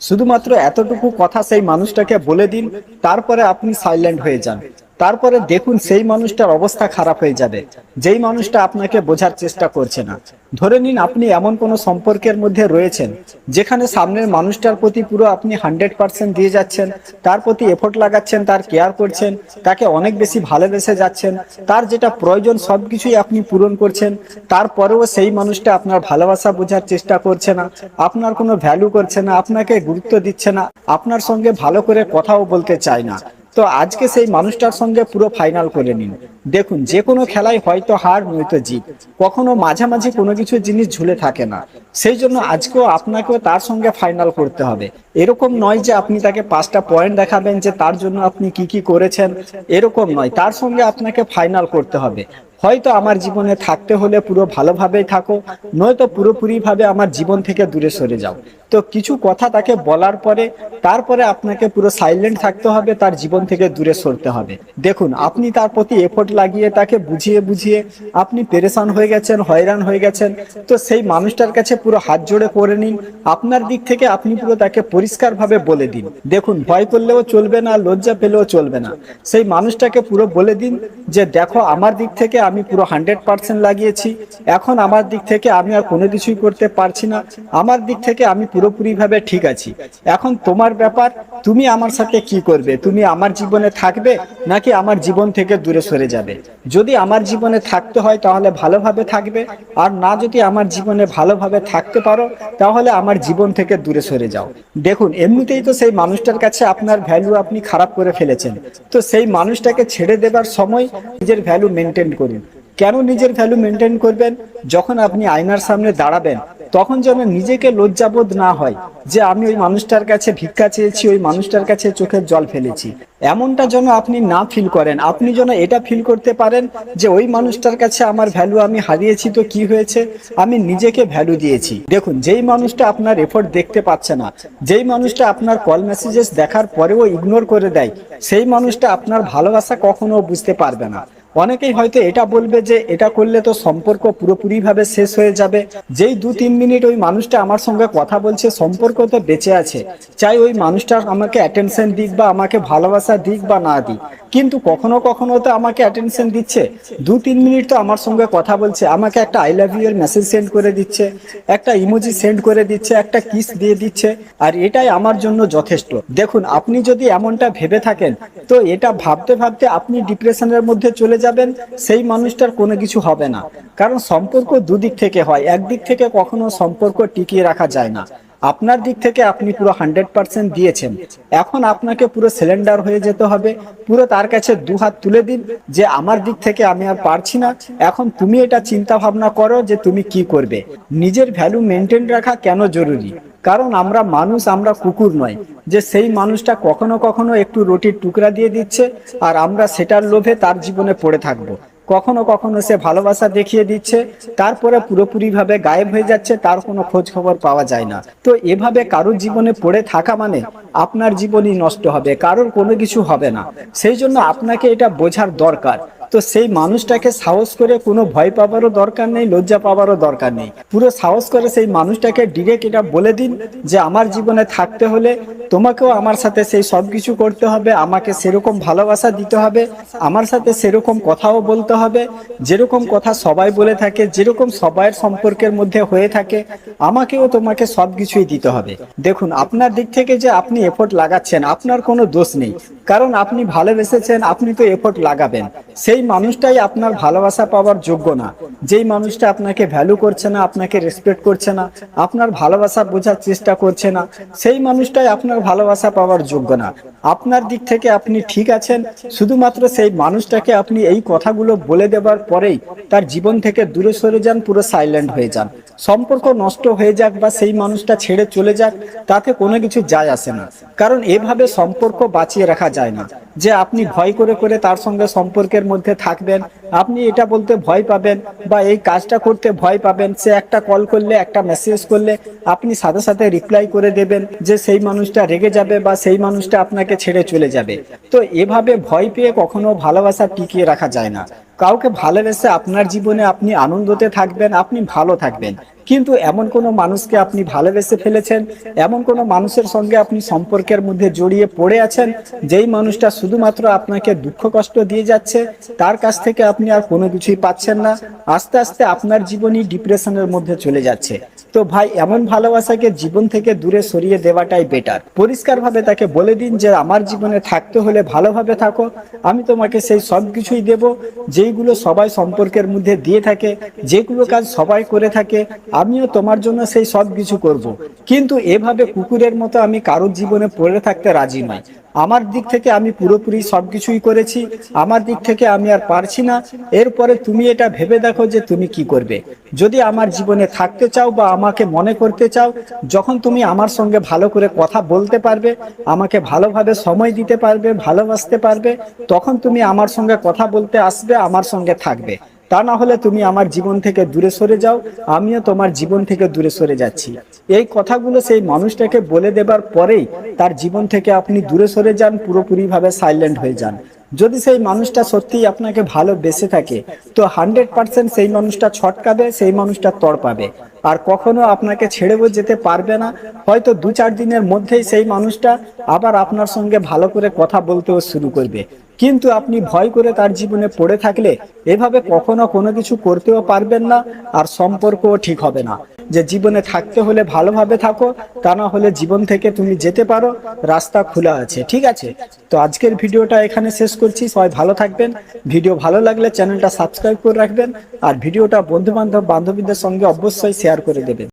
শুধুমাত্র এতটুকু কথা সেই মানুষটাকে বলে দিন তারপরে আপনি সাইলেন্ট হয়ে যান। তারপরে দেখুন সেই মানুষটার অবস্থা খারাপ হয়ে যাবে। যেই মানুষটা আপনাকে বোঝার চেষ্টা করছে না। ধরে নিন আপনি এমন কোনো সম্পর্কের মধ্যে রয়েছেন, যেখানে সামনের মানুষটার প্রতি পুরো আপনি হান্ড্রেড পার্সেন্ট দিয়ে যাচ্ছেন, তার প্রতি এফোর্ট লাগাচ্ছেন, তার কেয়ার করছেন, তাকে অনেক বেশি ভালোবেসে যাচ্ছেন, তার যেটা প্রয়োজন সবকিছুই আপনি পূরণ করছেন, তারপরেও সেই মানুষটা আপনার ভালোবাসা বোঝার চেষ্টা করছে না, আপনার কোনো ভ্যালু করছে না, আপনাকে গুরুত্ব দিচ্ছে না, আপনার সঙ্গে ভালো করে কথাও বলতে চায় না। তো আজকে সেই মানুষটার সঙ্গে পুরো ফাইনাল করে নিন। দেখুন, যে কোনো খেলায় হয়তো হার, নয়তো জিত। কখনো মাঝামাঝি কোনো কিছু জিনিস ঝুলে থাকে না। সেই জন্য আজকেও আপনাকেও তার সঙ্গে ফাইনাল করতে হবে। এরকম নয় যে আপনি তাকে পাঁচটা পয়েন্ট দেখাবেন যে তার জন্য আপনি কি কি করেছেন, এরকম নয়। তার সঙ্গে আপনাকে ফাইনাল করতে হবে। হয়তো আমার জীবনে থাকতে হলে পুরো ভালোভাবেই থাকো, নয়তো পুরোপুরি ভাবে আমার জীবন থেকে দূরে সরে যাও। তো কিছু কথা তাকে বলার পরে, তারপরে আপনাকে পুরো সাইলেন্ট থাকতে হবে, তার জীবন থেকে দূরে সরতে হবে। দেখুন, আপনি তার প্রতি এফোর্ট লাগিয়ে তাকে বুঝিয়ে বুঝিয়ে আপনি পেরেশান হয়ে গেছেন, হয়রান হয়ে গেছেন। তো সেই মানুষটার কাছে পুরো হাত জোড়ে করে নিন। আপনার দিক থেকে আপনি পুরো তাকে পরিষ্কারভাবে বলে দিন। দেখুন, ভয় করলেও চলবে না, লজ্জা পেলেও চলবে না। সেই মানুষটাকে পুরো বলে দিন যে, দেখো, আমার দিক থেকে আমি পুরো হান্ড্রেড পার্সেন্ট লাগিয়েছি। এখন আমার দিক থেকে আমি আর কোনো কিছুই করতে পারছি না। আমার দিক থেকে আমি পুরোপুরি ভাবে ঠিক আছি। এখন তোমার ব্যাপার, তুমি আমার সাথে কি করবে? তুমি আমার জীবনে থাকবে নাকি আমার জীবন থেকে দূরে সরে যাবে? যদি আমার জীবনে থাকতে হয় তাহলে ভালোভাবে থাকবে। আর না যদি আমার জীবনে ভালোভাবে থাকতে পারো, তাহলে আমার জীবন থেকে দূরে সরে যাও। দেখুন, এমনিতেই তো সেই মানুষটার কাছে আপনার ভ্যালু আপনি খারাপ করে ফেলেছেন। তো সেই মানুষটাকে ছেড়ে দেবার সময় নিজের ভ্যালু মেনটেন করুন। কেন নিজের ভ্যালু মেনটেন করবেন? যখন আপনি আয়নার সামনে দাঁড়াবেন তখন যেন নিজেকে লজ্জাবোধ না হয় যে আমি ওই মানুষটার কাছে ভিক্ষা চেয়েছি, ওই মানুষটার কাছে চোখের জল ফেলেছি। এমনটা যেন আপনি না ফিল করেন। আপনি যেন এটা ফিল করতে পারেন যে ওই মানুষটার কাছে আমার ভ্যালু আমি হারিয়েছি তো কি হয়েছে? আমি নিজেকে ভ্যালু দিয়েছি। দেখুন, যেই মানুষটা আপনার এফোর্ট দেখতে পাচ্ছে না, যেই মানুষটা আপনার কল মেসেজেস দেখার পরেও ইগনোর করে দেয়, সেই মানুষটা আপনার ভালোবাসা কখনো বুঝতে পারবে না। অনেকেই হয়তো এটা বলবে যে এটা করলে তো সম্পর্ক পুরোপুরিভাবে শেষ হয়ে যাবে। যেই দু তিন মিনিট ওই মানুষটা আমার সঙ্গে কথা বলছে, সম্পর্ক তো বেঁচে আছে। চাই ওই মানুষটা আমাকে অ্যাটেনশন দিক বা আমাকে ভালোবাসা দিক বা না দিক। কিন্তু কখনো কখনো তো আমাকে অ্যাটেনশন দিচ্ছে। দু, তিন মিনিট তো আমার সঙ্গে কথা বলছে, আমাকে একটা আই লাভ ইউ এর মেসেজ সেন্ড করে দিচ্ছে, একটা ইমোজি সেন্ড করে দিচ্ছে, একটা কিস দিয়ে দিচ্ছে, আর এটাই আমার জন্য যথেষ্ট। দেখুন, আপনি যদি এমনটা ভেবে থাকেন, তো এটা ভাবতে ভাবতে আপনি ডিপ্রেশনের মধ্যে চলে যাবেন, সেই মানুষটার কোনো কিছু হবে না। কারণ সম্পর্ক দুদিক থেকে হয়, একদিক থেকে কখনো সম্পর্ক টিকিয়ে রাখা যায় না। আপনার দিক থেকে আপনি পুরো হান্ড্রেড পার্সেন্ট দিয়েছেন। এখন আপনাকে পুরো সিলিন্ডার হয়ে যেতে হবে। পুরো তার কাছে দু হাত তুলে দিন যে আমার দিক থেকে আমি আর পারছি না। এখন তুমি এটা চিন্তা ভাবনা করো যে তুমি কি করবে। নিজের ভ্যালু মেনটেন রাখা কেন জরুরি? কারণ আমরা মানুষ, আমরা কুকুর নয়। যে সেই মানুষটা কখনো কখনো একটু রুটির টুকরা দিয়ে দিচ্ছে আর আমরা সেটার লোভে তার জীবনে পড়ে থাকব। কখনো কখনো সে ভালোবাসা দেখিয়ে দিচ্ছে, তারপরে পুরোপুরি ভাবে গায়েব হয়ে যাচ্ছে, তার কোনো খোঁজ খবর পাওয়া যায় না। তো এভাবে কারোর জীবনে পড়ে থাকা মানে আপনার জীবনই নষ্ট হবে, কারোর কোনো কিছু হবে না। সেই জন্য আপনাকে এটা বোঝার দরকার। তো সেই মানুষটাকে সাহস করে কোনো ভয় পাবারও দরকার নেই, লজ্জা পাবারও দরকার নেই। পুরো সাহস করে সেই মানুষটাকে ডিরেক্ট এটা বলে দিন যে আমার জীবনে থাকতে হলে তোমাকেও আমার সাথে সেই সব কিছু করতে হবে, আমাকে সেরকম ভালোবাসা দিতে হবে, আমার সাথে সেরকম কথাও বলতে হবে, যেরকম কথা সবাই বলে থাকে, যেরকম সবাইয়ের সম্পর্কের মধ্যে হয়ে থাকে, আমাকেও তোমাকে সব কিছুই দিতে হবে। দেখুন, আপনার দিক থেকে যে আপনি এফোর্ট লাগাচ্ছেন, আপনার কোনো দোষ নেই। কারণ আপনি ভালোবেসেছেন, আপনি তো এফোর্ট লাগাবেন। সেই মানুষটাই আপনার ভালোবাসা পাওয়ার যোগ্য না, যেই মানুষটা আপনাকে ভ্যালু করছে না, আপনাকে রেসপেক্ট করছে না, আপনার ভালোবাসা বোঝার চেষ্টা করছে না, সেই মানুষটাই আপনার ভালোবাসা পাওয়ার যোগ্য না। আপনার দিক থেকে আপনি ঠিক আছেন, শুধুমাত্র সেই মানুষটাকে আপনি এই কথাগুলো বলে দেবার পরেই তার জীবন থেকে দূরে সরে যান, পুরো সাইলেন্ট হয়ে যান। সম্পর্ক নষ্ট হয়ে যাক বা সেই মানুষটা ছেড়ে চলে যাক, তাতে কোনো কিছু যায় আসে না। কারণ এভাবে সম্পর্ক বাঁচিয়ে রাখা যায় না। যে আপনি ভয় করে করে তার সঙ্গে সম্পর্কের মধ্যে থাকবেন, আপনি এটা বলতে ভয় পাবেন বা এই কাজটা করতে ভয় পাবেন, সে একটা কল করলে, একটা মেসেজ করলে আপনি সাথে সাথে রিপ্লাই করে দেবেন যে সেই মানুষটা রেগে যাবে বা সেই মানুষটা আপনাকে ছেড়ে চলে যাবে। তো এভাবে ভয় পেয়ে কখনো ভালোবাসা টিকিয়ে রাখা যায় না। কাউকে ভালোবেসে আপনার জীবনে আপনি আনন্দতে থাকবেন, আপনি ভালো থাকবেন। কিন্তু এমন কোনো মানুষকে আপনি ভালোবেসে ফেলেছেন? এমন কোনো মানুষের সঙ্গে আপনি সম্পর্কের মধ্যে জড়িয়ে পড়ে আছেন? যেই মানুষটা শুধুমাত্র আপনাকে দুঃখ কষ্ট দিয়ে যাচ্ছে, তার কাছ থেকে আপনি আর কোনো কিছুই পাচ্ছেন না। আস্তে আস্তে আপনার জীবনই ডিপ্রেশনের মধ্যে চলে যাচ্ছে। তো ভাই, এমন ভালোবাসাকে জীবন থেকে দূরে সরিয়ে দেওয়াটাই বেটার পরিষ্কারভাবে তাকে বলে দিন যে, আমার জীবনে থাকতে হলে ভালোভাবে থাকো, আমি তোমাকে সেই সব কিছুই দেব, যেইগুলো সবাই সম্পর্কের মধ্যে দিয়ে থাকে, যেগুলো কাজ সবাই করে থাকে, আমিও তোমার জন্য সেই সব কিছু করব। কিন্তু এভাবে কুকুরের মতো আমি কারোর জীবনে পড়ে থাকতে রাজি নই আমার দিক থেকে আমি পুরোপুরি সবকিছুই করেছি, আমার দিক থেকে আমি আর পারছি না। এরপরে তুমি এটা ভেবে দেখো যে তুমি কি করবে। যদি আমার জীবনে থাকতে চাও বা আমাকে মনে করতে চাও, যখন তুমি আমার সঙ্গে ভালো করে কথা বলতে পারবে, আমাকে ভালোভাবে সময় দিতে পারবে, ভালোবাসতে পারবে, তখন তুমি আমার সঙ্গে কথা বলতে আসবে, আমার সঙ্গে থাকবে। তা না হলে তুমি আমার জীবন থেকে দূরে সরে যাও, আমিও তোমার জীবন থেকে দূরে সরে যাচ্ছি। এই কথাগুলো সেই মানুষটাকে বলে দেবার পরেই তার জীবন থেকে আপনি দূরে সরে যান, পুরোপুরিভাবে সাইলেন্ট হয়ে যান। যদি সেই মানুষটা সত্যিই আপনাকে ভালো বেসে থাকে, তো হান্ড্রেড পার্সেন্ট সেই মানুষটা ছটকাবে, সেই মানুষটা তর পাবে আর কখনো আপনাকে ছেড়েও যেতে পারবে না। হয়তো দু চার দিনের মধ্যেই সেই মানুষটা আবার আপনার সঙ্গে ভালো করে কথা বলতেও শুরু করবে। কিন্তু আপনি ভয় করে তার জীবনে পড়ে থাকলে এভাবে কখনো কোনো কিছু করতেও পারবেন না, আর সম্পর্কও ঠিক হবে না। যে জীবনে থাকতে হলে ভালোভাবে থাকো, তা না হলে জীবন থেকে তুমি যেতে পারো, রাস্তা খোলা আছে, ঠিক আছে? তো আজকের ভিডিওটা এখানে শেষ করছি, সবাই ভালো থাকবেন। ভিডিও ভালো লাগলে চ্যানেলটা সাবস্ক্রাইব করে রাখবেন, আর ভিডিওটা বন্ধু বান্ধব বান্ধবীদের সঙ্গে অবশ্যই শেয়ার করে দেবেন।